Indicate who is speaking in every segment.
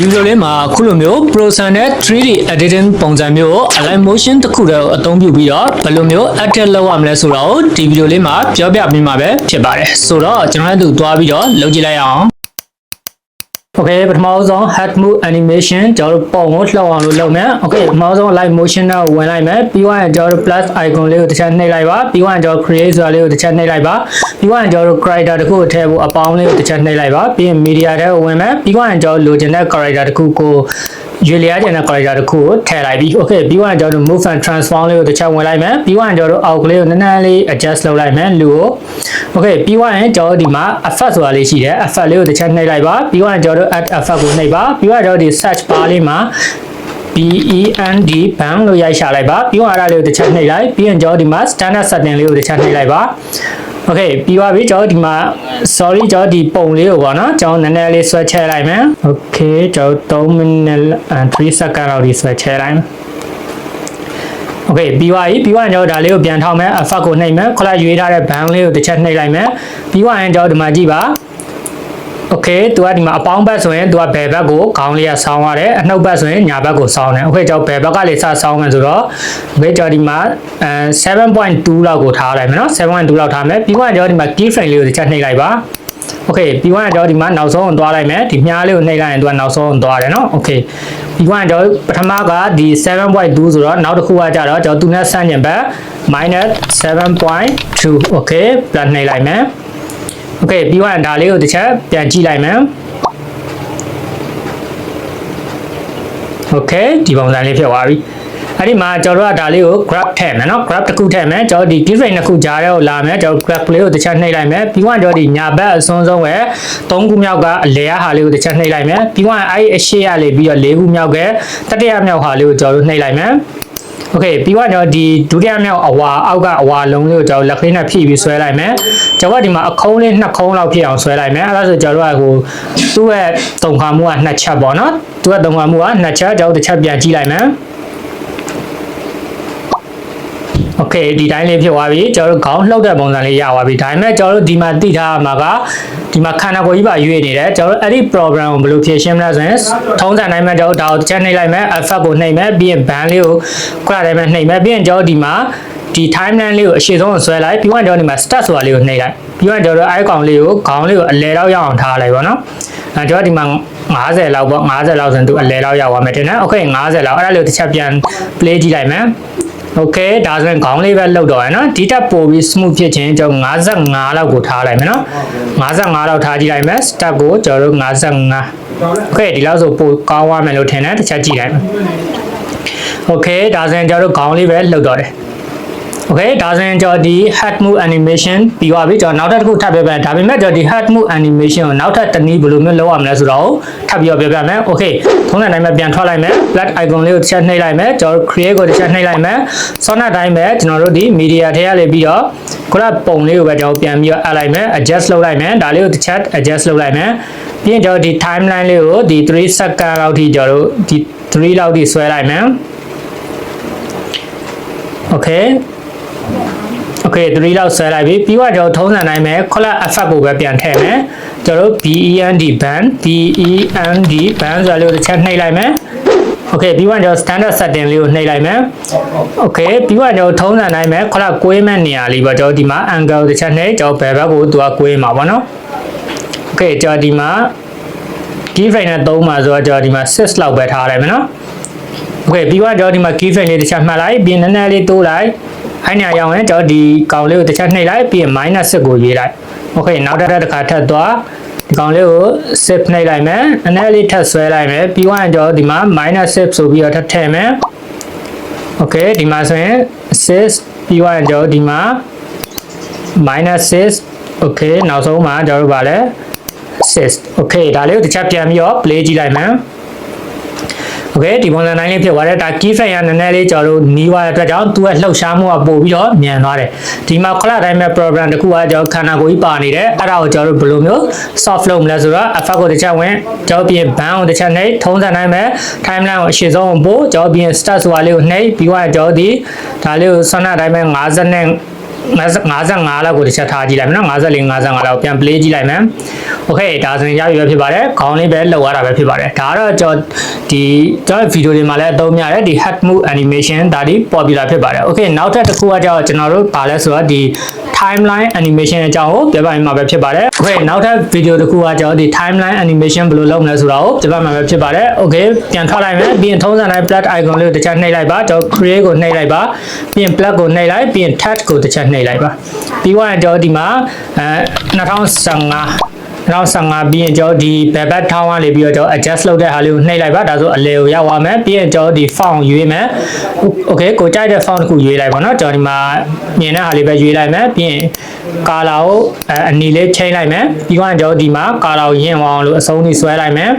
Speaker 1: ဒီလိုလေးမှာအခုလိုမျိုး Prosan နဲ့ 3D editing ပုံစံမျိုးကို align motion တစ်ခုတည်းကိုအသုံးပြုပြီးတော့ဘယ်လိုမျိုး edit လုပ်ရမလဲဆိုတာကိုဒီဗီဒီယိုလေးမှာပြောပြပေးမှာပဲဖြစ်ပါတယ်ဆိုတော့ကျွန်တော်တို့သွားပြီးတော့လုပ်ကြည့်လိုက်အောင် Okay ပထမဆုံး head move animation ကျွန်တော်တို့ပုံကိုလှောက်အောင်လို့လုပ်မယ် Okay ပထမဆုံး live motion နဲ့ဝင်လိုက်မယ်ပြီးသွားရင်ကျွန်တော်တို့ plus icon လေးကိုတစ်ချက်နှိပ်လိုက်ပါပြီးသွားရင်ကျွန်တော် create ဆိုတာလေးကိုတစ်ချက်နှိပ်လိုက်ပါပြီးသွားရင်ကျွန်တော်တို့ character တစ်ခုကိုထည့်ဖို့အပေါင်းလေးကိုတစ်ချက်နှိပ်လိုက်ပါပြီးရင် media ထဲကိုဝင်မယ်ပြီးသွားရင်ကျွန်တော်လိုချင်တဲ့ character တစ်ခုကို ရွေလျားချင်တဲ့ character တစ်ခုကိုထည့်လိုက်ပြီ Okay ပြီးသွားရင်ကျွန်တော်တို့ move and transform လေးကိုတစ်ချက်ဝင်လိုက်မယ်ပြီးသွားရင်ကျွန်တော်တို့အောက်ကလေးကိုနည်းနည်းလေး adjust လုပ်လိုက်မယ်လူကို Okay ပြီးသွားရင်ကျွန်တော်တို့ဒီမှာ effect ဆိုတာလေးရှိတယ် effect လေးကိုတစ်ချက်နှိပ်လိုက်ပါပြီးသွားရင်ကျွန်တော်တို့ add effect ကိုနှိပ်ပါပြီးသွားရင်ကျွန်တော်တို့ဒီ search bar လေးမှာ BEND band လို့ရိုက်ရှာလိုက်ပါပြီးတော့အဲ့ဒါလေးကိုတစ်ချက်နှိပ်လိုက်ပြီးရင်ကျွန်တော်ဒီမှာ standard setting လေးကိုတစ်ချက်နှိပ်လိုက်ပါ Okay ပြီးသွားပြီကျွန်တော်ဒီမှာ sorry ကျွန်တော်ဒီပုံလေးကိုပေါ့နော်ကျွန်တော်နည်းနည်းလေးဆွဲချဲလိုက်မယ် Okay ကျွန်တော်3 minute and 3 second လောက်ဒီဆွဲချဲလိုက်မယ် โอเคပြီးသွားပြီပြီးသွားရင်ကျွန်တော်ဒါလေးကိုပြန်ထောင်းမယ် effect ကိုနှိပ်မယ်ခလာရွေးထားတဲ့ band လေးကိုတစ်ချက်နှိပ်လိုက်မယ်ပြီးသွားရင်ကျွန်တော်ဒီမှာကြည့်ပါ โอเคသူကဒီမှာအပေါင်းဘက်ဆိုရင်သူကဘယ်ဘက်ကိုခေါင်းလေးကဆောင်းရတယ်အနှုတ်ဘက်ဆိုရင်ညာဘက်ကိုဆောင်းတယ်โอเคကျွန်တော်ဘယ်ဘက်ကလေးစဆောင်းမယ်ဆိုတော့ဘယ်ကျွန်တော်ဒီမှာအဲ7.2လောက်ကိုထားလိုက်မယ်နော်7.2လောက်ထားမယ်ပြီးသွားရင်ကျွန်တော်ဒီမှာ key frame လေးကိုတစ်ချက်နှိပ်လိုက်ပါโอเคပြီးသွားရင်ကျွန်တော်ဒီမှာနောက်ဆုံးကိုသွားလိုက်မယ်ဒီမြားလေးကိုနှိပ်လိုက်ရင်သူကနောက်ဆုံးကိုသွားတယ်เนาะโอเคပြီးသွားရင်ကျွန်တော်ပထမကဒီ7.2ဆိုတော့နောက်တစ်ခုကကြတော့ကျွန်တော်သူနဲ့ဆန့်ကျင်ဘက် -7.2 โอเคပြန်နှိပ်လိုက်မယ် โอเคပြီးသွားရင်ဒါလေးကိုတစ်ချက်ပြန်ကြည့်လိုက်မယ်โอเคဒီပုံစံလေးဖြစ်သွားပြီအဲ့ဒီမှာကျွန်တော်တို့ကဒါလေးကို grab ထည့်မယ်နော် grab တစ်ခုထည့်မယ်ကျွန်တော်ဒီ gift rate နှစ်ခုကြားထဲကိုလာမယ်ကျွန်တော် grab လေးကိုတစ်ချက်နှိပ်လိုက်မယ်ပြီးတော့ကျွန်တော်ဒီညာဘက်အစွန်းဆုံးပဲ၃ခုမြောက်ကအလဲဟာလေးကိုတစ်ချက်နှိပ်လိုက်မယ်ပြီးတော့အဲ့ဒီအရှိရလေးပြီးတော့၄ခုမြောက်ကတတိယမြောက်ဟာလေးကိုကျွန်တော်တို့နှိပ်လိုက်မယ် โอเคပြီးတော့ကျွန်တော်ဒီဒုတိယမြောက်အဝါအောက်ကအဝါလုံးလေးကိုကျွန်တော်လက်ခင်းနဲ့ဖြည့်ပြီးဆွဲလိုက်မယ်ကျွန်တော်ကဒီမှာအခုံးလေးနှစ်ခုံးလောက်ဖြစ်အောင်ဆွဲလိုက်မယ်အဲ့ဒါဆိုကျွန်တော်တို့ကဟိုသူ့ရဲ့တုံခါမှုကနှစ်ချက်ပေါ့နော်သူ့ရဲ့တုံခါမှုကနှစ်ချက်ကျွန်တော်တစ်ချက်ပြန်ကြည့်လိုက်မယ် โอเคဒီတိုင်းလေးဖြစ်သွားပြီကျွန်တော်တို့ခေါင်းလှုပ်တဲ့ပုံစံလေးရသွားပြီဒါပေမဲ့ကျွန်တော်တို့ဒီမှာသိထားရမှာကဒီမှာခန္ဓာကိုယ်ကြီးပါရွေ့နေတယ်ကျွန်တော်တို့အဲ့ဒီ program ကိုဘယ်လိုဖြည့်ရှင်းမလဲဆိုရင်ထုံးစံတိုင်းမှာကျွန်တော်တို့ဒါကိုတစ်ချက်နှိပ်လိုက်မယ် effect ကိုနှိပ်မယ်ပြီးရင် band လေးကိုခွက်တိုင်းမှာနှိပ်မယ်ပြီးရင်ကျွန်တော်တို့ဒီမှာဒီ timeline လေးကိုအရှိဆုံးကိုဆွဲလိုက်ပြီးတော့ကျွန်တော်ဒီမှာ start ဆိုတာလေးကိုနှိပ်လိုက်ပြီးတော့ကျွန်တော်တို့ icon လေးကိုခေါင်းလေးကိုအလဲတော့ရအောင်ထားလိုက်ပါတော့အဲကျွန်တော်ဒီမှာ50လောက်ပေါ့50လောက်ဆိုရင်သူအလဲလောက်ရောက်သွားမယ်တင်နော် okay 50လောက်အဲ့ဒါလေးကိုတစ်ချက်ပြန် play ကြည့်လိုက်မယ် okay ဒါဆိုရင်ခေါင်းလေးပဲလှုပ်တော့ရနော်ဒီတက်ပို့ပြီး smooth ဖြစ်ခြင်းကျွန်တော်55လောက်ကိုထားလိုက်မယ်နော်55လောက်ထားကြည့်လိုက်မယ် step ကိုကျွန်တော်55 okay ဒီလောက်ဆိုပို့ကောင်းသွားမယ်လို့ထင်တယ်တစ်ချက်ကြည့်လိုက်မယ် okay ဒါဆိုရင်ကျွန်တော်ခေါင်းလေးပဲလှုပ်တော့တယ် โอเคဒါဆိုရင်ကျွန်တော်ဒီ head move animation ပြီးသွားပြီကျွန်တော်နောက်ထပ်တစ်ခုထပ်ပြောပြမယ်ဒါပေမဲ့ကျွန်တော်ဒီ head move animation ကိုနောက်ထပ်တစ်နည်းဘယ်လိုမျိုးလုပ်ရမလဲဆိုတော့ထပ်ပြီးတော့ပြောပြမယ်โอเคထုံးတဲ့တိုင်းပဲပြန်ထွက်လိုက်မယ် flat icon လေးကိုတစ်ချက်နှိပ်လိုက်မယ်ကျွန်တော်တို့ create ကိုတစ်ချက်နှိပ်လိုက်မယ်ဆောင်းတဲ့တိုင်းပဲကျွန်တော်တို့ဒီ media ထဲရလေပြီးတော့ခုနပုံလေးကိုပဲကျွန်တော်ပြန်ပြီးတော့ add လိုက်မယ် adjust လုပ်လိုက်မယ်ဒါလေးကိုတစ်ချက် adjust လုပ်လိုက်မယ်ပြီးရင်ကျွန်တော်ဒီ timeline လေးကိုဒီ3 second လောက်ထိကျွန်တော်တို့ဒီ3လောက်ထိဆွဲလိုက်မယ် okay okay 3လောက်ဆွဲလိုက်ပြီပြီးတော့ကျွန်တော်ထုံးစံတိုင်းပဲ color effect ကိုပဲပြန်ထည့်မယ်ကျွန်တော်တို့ BEND band BEND band ဆိုလို့တစ်ချက်နှိပ်လိုက်မယ် okay ပြီးတော့ကျွန်တော် standard setting လေးကိုနှိပ်လိုက်မယ် okay ပြီးတော့ကျွန်တော်ထုံးစံတိုင်းပဲ color ကွေးမဲ့နေရာလေးပေါ့ကျွန်တော်ဒီမှာ angle တစ်ချက်နှိပ်ကျွန်တော်ဘယ်ဘက်ကိုသူကကွေးမှာပေါ့နော် okay ကျွန်တော်ဒီမှာ key frame နဲ့သုံးမှာဆိုတော့ကျွန်တော်ဒီမှာ6လောက်ပဲထားလိုက်မယ်နော် okay ပြီးတော့ကျွန်တော်ဒီမှာ key frame လေးတစ်ချက်မှတ်လိုက်ပြီးနည်းနည်းလေးတိုးလိုက်အဲ့နေရာရောက်ရင်ကျွန်တော်ဒီကောင်လေးကိုတစ်ချက်နှိပ်လိုက်ပြီးရင် minus 6ကိုရေးလိုက် okay နောက်တစ်တစ်ခါထပ်သွားဒီကောင်လေးကို shift နှိပ်လိုက်မယ်နည်းနည်းလေးထပ်ဆွဲလိုက်မယ်ပြီးတော့ကျွန်တော်ဒီမှာ minus 6ဆိုပြီးတော့ထပ်ထည့်မယ် okay ဒီမှာဆိုရင် 6ပြီးတော့ကျွန်တော်ဒီမှာ minus 6 okay နောက်ဆုံးမှာကျွန်တော်တို့ဗာလဲ 6 okay ဒါလေးကိုတစ်ချက်ပြန်ပြီးတော့ play ကြည့်လိုက်မယ် โอเคဒီပုံစံတိုင်းလေးဖြစ်သွားတယ်ဒါ key frame ရနည်းနည်းလေးကျွန်တော်တို့နီးသွားတဲ့အတွက်ကြောင့်သူ့ရဲ့လှုပ်ရှားမှုကပို့ပြီးတော့မြန်သွားတယ်ဒီမှာ color တိုင်းမဲ့ program တခုကကျွန်တော်ခန္ဓာကိုယ်ကြီးပါနေတယ်အဲ့ဒါကိုကျွန်တော်တို့ဘယ်လိုမျိုး soft လုပ်မလဲဆိုတော့ effect ကိုတစ်ချက်ဝင်ကျွန်တော်ပြင် band ကိုတစ်ချက်နှိပ်ထုံးစံတိုင်းမဲ့ timeline ကိုအရှင်းဆုံးပို့ကျွန်တော်ပြင် start ဆိုတာလေးကိုနှိပ်ပြီးတော့ကျွန်တော်ဒီဒါလေးကိုဆွမ်းနာတိုင်းမဲ့50နဲ့ 55လောက်ကိုတစ်ချက်ထားကြည့်လိုက်မယ်နော်54 55လောက်ပြန် play ကြည့်လိုက်မယ် okay ဒါဆိုရင်ရပြီပဲဖြစ်ပါတယ်ခေါင်းလေးပဲလောက်ရတာပဲဖြစ်ပါတယ်ဒါကတော့ကျွန်ဒီကျွန်တော်ဗီဒီယိုတွေမှာလည်းအသုံးများတယ်ဒီ hack move animation ဒါဒီ popular ဖြစ်ပါတယ် okay နောက်ထပ်တစ်ခုကကျတော့ကျွန်တော်တို့ပါလဲဆိုတော့ဒီ timeline animation အကြောင်းကိုပြပိုင်းမှာပဲဖြစ်ပါတယ်။ Okay နောက်ထပ် video တစ်ခုကကျွန်တော်ဒီ timeline animation ဘယ်လိုလုပ်မလဲဆိုတာကိုပြပိုင်းမှာပဲဖြစ်ပါတယ်။ Okay ပြန်ထွက်လိုက်မယ်ပြီးရင်ထုံးစံတိုင်း plug icon လေးကိုတစ်ချက်နှိပ်လိုက်ပါကျွန်တော် create ကိုနှိပ်လိုက်ပါပြီးရင် plug ကိုနှိပ်လိုက်ပြီးရင် touch ကိုတစ်ချက်နှိပ်လိုက်ပါပြီးွားရင်ကျွန်တော်ဒီမှာအဲ2015 2015ပြီးရင်ကျွန်တော်ဒီ bebet ထောင်းကနေပြီးတော့ကျွန်တော် adjust လုပ်တဲ့ဟာလေးကိုနှိပ်လိုက်ပါဒါဆိုအလဲကိုရောက်သွားမယ်ပြီးရင်ကျွန်တော်ဒီ font ရွေးမယ် okay ကိုကြိုက်တဲ့ font တစ်ခုရွေးလိုက်ပါเนาะကျွန်တော်ဒီမှာမြင်တဲ့ဟာလေးပဲရွေးလိုက်မယ်ပြီးရင် color ကိုအနီလေးချိန်လိုက်မယ်ပြီးတော့ကျွန်တော်ဒီမှာ color ကိုရင့်အောင်လို့အစုံးကြီးဆွဲလိုက်မယ်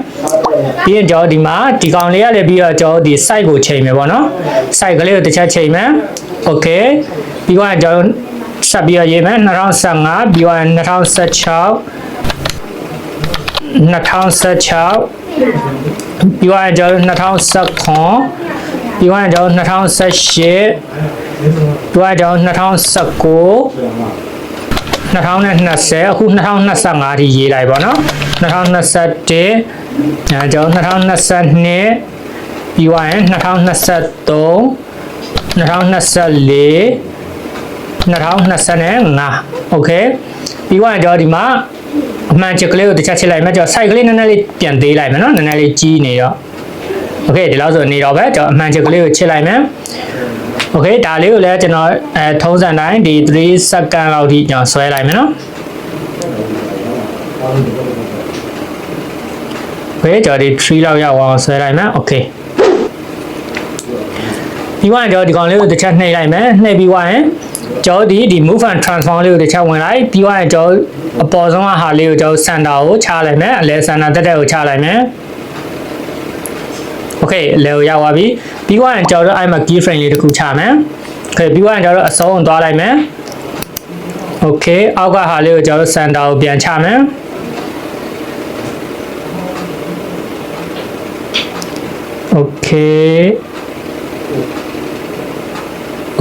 Speaker 1: ပြီးရင်ကျွန်တော်ဒီမှာဒီကောင်လေးရလည်းပြီးတော့ကျွန်တော်ဒီ site ကိုချိန်မယ်ပေါ့เนาะ site ကလေးကိုတစ်ချက်ချိန်မယ် okay ပြီးတော့ကျွန်တော်ဆက်ပြီးတော့ရေးမယ်2015ပြီးတော့2016 2016ပြီးတော့ကျွန်တော်2019ပြီးတော့ကျွန်တော်2018ပြီးတော့ကျွန်တော်2019 2020အခု2025ထိရေးလိုက်ပါတော့2021အဲကျွန်တော်2022ပြီးတော့ရင်2023 2024 2025 okay ပြီးတော့ကျွန်တော်ဒီမှာ အမှန်ချက်ကလေးကိုတစ်ချက်ချစ်လိုက်မယ်ကျွန်တော် site ကလေးနည်းနည်းလေးပြန်သေးလိုက်မယ်နော်နည်းနည်းလေးကြီးနေတော့ okay ဒီလောက်ဆိုနေတော့ပဲကျွန်တော်အမှန်ချက်ကလေးကိုချစ်လိုက်မယ် okay ဒါလေးကိုလည်းကျွန်တော်အဲထုံးစံတိုင်းဒီ3 second လောက်ထိကျွန်တော်ဆွဲလိုက်မယ်နော် okay ကျွန်တော်ဒီ3လောက်ရောက်အောင်ဆွဲလိုက်မယ် okay ပြီးသွားရင်ကျွန်တော်ဒီကောင်လေးကိုတစ်ချက်နှိပ်လိုက်မယ်နှိပ်ပြီးသွားရင် ကျွန်တော်ဒီဒီ move and transform လေးကိုတစ်ချက်ဝင်လိုက်ပြီးသွားရင်ကျွန်တော်အပေါ်ဆုံးကဟာလေးကိုကျွန်တော် center ကိုချလိုက်မယ်အလဲ center တက်တက်ကိုချလိုက်မယ် okay အလဲကိုရောက်သွားပြီပြီးသွားရင်ကျွန်တော်တို့အဲ့မှာ key frame လေးတစ်ခုချမယ် okay ပြီးသွားရင်ကျွန်တော်တို့အဆုံးသွားလိုက်မယ် okay အောက်ကဟာလေးကိုကျွန်တော်တို့ center ကိုပြန်ချမယ် okay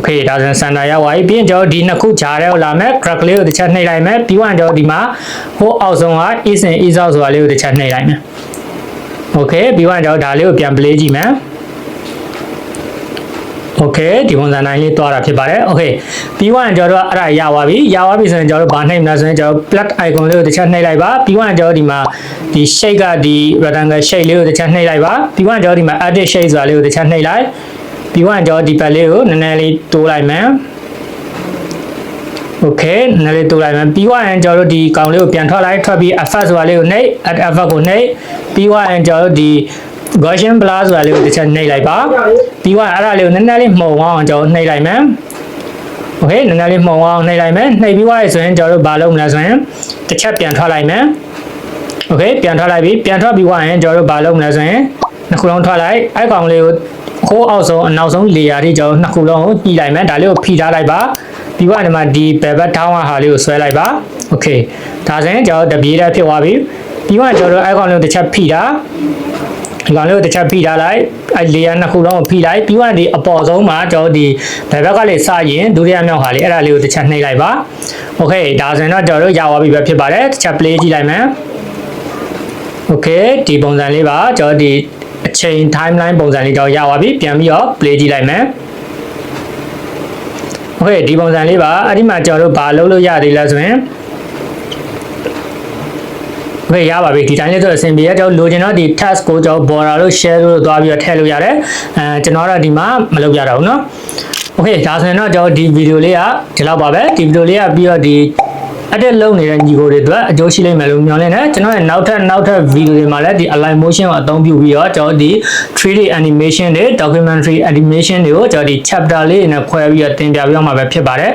Speaker 1: okay ဒါဆိုစန်တာရောက်သွားပြီပြီးရင်ကျွန်တော်ဒီနှစ်ခုဂျားတဲ့ကိုလာမယ် crack လေးကိုတစ်ချက်နှိပ်လိုက်မယ်ပြီးရင်ကျွန်တော်ဒီမှာဟိုအောက်ဆုံးက is in is out ဆိုတာလေးကိုတစ်ချက်နှိပ်လိုက်မယ် okay ပြီးရင်ကျွန်တော်ဒါလေးကိုပြန် play ကြည့်မယ် okay ဒီပုံစံတိုင်းလေးတွားတာဖြစ်ပါတယ် okay ပြီးရင်ကျွန်တော်တို့အဲ့ဒါရသွားပြီရသွားပြီဆိုရင်ကျွန်တော်တို့ဗာနှိပ်မလားဆိုရင်ကျွန်တော် plug icon လေးကိုတစ်ချက်နှိပ်လိုက်ပါပြီးရင်ကျွန်တော်ဒီမှာဒီ shape ကဒီ rectangle shape လေးကိုတစ်ချက်နှိပ်လိုက်ပါပြီးရင်ကျွန်တော်ဒီမှာ edit shape ဆိုတာလေးကိုတစ်ချက်နှိပ်လိုက် ပြီးရင်ကျွန်တော်ဒီဘက်လေးကိုနည်းနည်းလေးတိုးလိုက်မယ်โอเคနည်းနည်းလေးတိုးလိုက်မယ်ပြီးွားရင်ကျွန်တော်တို့ဒီကောင်လေးကိုပြန်ထွက်လိုက်ထွက်ပြီး effect ဆိုတာလေးကိုနှိပ် add effect ကိုနှိပ်ပြီးွားရင်ကျွန်တော်တို့ဒီ Gaussian blur ဆိုတာလေးကိုတစ်ချက်နှိပ်လိုက်ပါပြီးွားအဲ့ဒါလေးကိုနည်းနည်းလေးမှုံအောင်ကျွန်တော်နှိပ်လိုက်မယ်โอเคနည်းနည်းလေးမှုံအောင်နှိပ်လိုက်မယ်နှိပ်ပြီးွားရဆိုရင်ကျွန်တော်တို့ဘာလုပ်မလဲဆိုရင်တစ်ချက်ပြန်ထွက်လိုက်မယ်โอเคပြန်ထွက်လိုက်ပြီပြန်ထွက်ပြီးွားရင်ကျွန်တော်တို့ဘာလုပ်မလဲဆိုရင်နှစ်ခုလုံးထွက်လိုက်အဲ့ကောင်လေးကို ခိုးအောက်ဆုံးအနောက်ဆုံး layer ထိကျွန်တော်နှစ်ခုလုံးကိုညှိလိုက်မယ်ဒါလေးကိုဖိထားလိုက်ပါပြီးတော့ဒီမှာဒီဘယ်ဘက်ထောင်းဟာလေးကိုဆွဲလိုက်ပါโอเคဒါဆိုရင်ကျွန်တော်တပြေးတက်ဖြစ်သွားပြီပြီးတော့ကျွန်တော်အဲ့ကောင်လေးကိုတစ်ချက်ဖိတာဒီကောင်လေးကိုတစ်ချက်ဖိထားလိုက်အဲ့ layer နှစ်ခုလုံးကိုဖိလိုက်ပြီးတော့ဒီအပေါ်ဆုံးမှာကျွန်တော်ဒီဘယ်ဘက်ကလေးစရင်ဒုတိယမြောက်ဟာလေးအဲ့ဒါလေးကိုတစ်ချက်နှိပ်လိုက်ပါโอเคဒါဆိုရင်တော့ကျွန်တော်တို့ရသွားပြီပဲဖြစ်ပါတယ်တစ်ချက် play ကြည့်လိုက်မယ်โอเคဒီပုံစံလေးပါကျွန်တော်ဒီအ ချိန် timeline ပုံစံလေးတော့ရသွားပြီပြန်ပြီးတော့ play ကြည့်လိုက်မယ်โอเคဒီပုံစံလေးပါအဲ့ဒီမှာကျွန်တော်တို့ဘာလုပ်လို့ရသေးလဲဆိုရင်โอเคရပါပြီဒီတိုင်းလေးဆိုအဆင်ပြေရကျွန်တော်လိုချင်တော့ဒီ task ကိုကျွန်တော် border လို့ share လို့သွားပြီးတော့ထည့်လို့ရတယ်အဲကျွန်တော်တော့ဒီမှာမလုပ်ရတော့ဘူးเนาะโอเคဒါဆိုရင်တော့ကျွန်တော်ဒီဗီဒီယိုလေးကဒီလောက်ပါပဲဒီဗီဒီယိုလေးကပြီးတော့ဒီ edit လုပ်နေတဲ့ညီကိုတွေအတွက်အကျိုးရှိလိမ့်မယ်လို့မျှော်လင့်တယ်ကျွန်တော်ရဲ့နောက်ထပ်နောက်ထပ်ဗီဒီယိုတွေမှာလည်းဒီ align motion ကိုအသုံးပြုပြီးတော့ကျွန်တော်ဒီ 3D animation တွေ documentary animation တွေကိုကျွန်တော်ဒီ chapter လေးနဲ့ခွဲပြီးတော့တင်ပြပေးအောင်မှာပဲဖြစ်ပါတယ်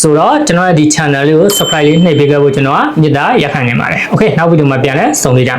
Speaker 1: ဆိုတော့ကျွန်တော်ရဲ့ဒီ channel လေးကို subscribe လေးနှိပ်ပေးခဲ့ဖို့ကျွန်တော်ကမေတ္တာရက်ခံနေပါတယ် okay နောက်ဗီဒီယိုမှာပြန်လဲဆုံသေးကြ